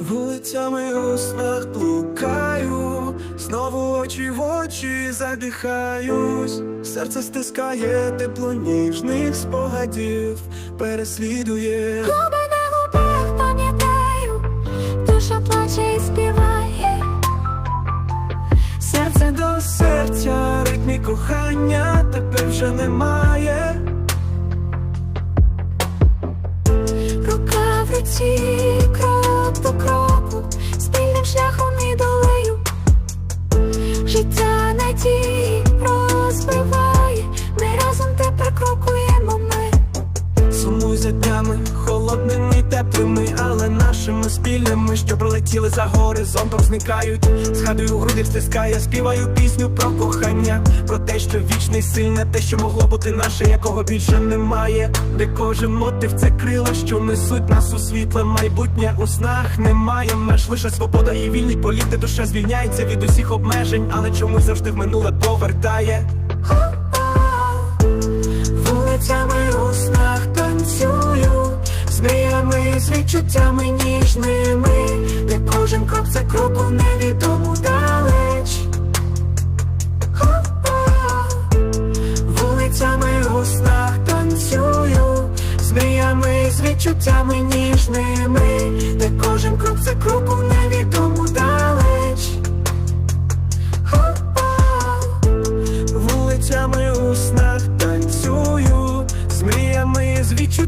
Вулицями у снах блукаю, знову очі в очі задихаюсь, серце стискає тепло ніжних спогадів, переслідує. Ритмі кохання тепер вже немає. Рука в руці, і але нашими спільними, що пролетіли за горизонтом, зникають. Згадую, у грудях стискає, співаю пісню про кохання, про те, що вічне й сильне, те, що могло бути наше, якого більше немає. Де кожен мотив це крила, що несуть нас у світле майбутнє. У снах немає меж, лише свобода і вільний політ, де душа звільняється від усіх обмежень, але чомусь завжди в минуле повертає. Вулицями відчуттями ніжними, де кожен крок це крок у невідому далеч. Вулицями у снах танцюю, з мріями, з відчуттями ніжними, де кожен крок це крок у невідому далеч. Вулицями у снах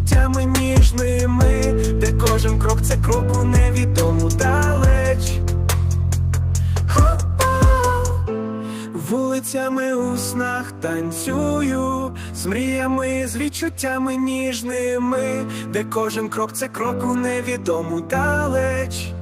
з відчуттями ніжними, де кожен крок це крок у невідому далеч. Вулицями у снах танцюю, з мріями, з відчуттями ніжними, де кожен крок це крок у невідому далеч.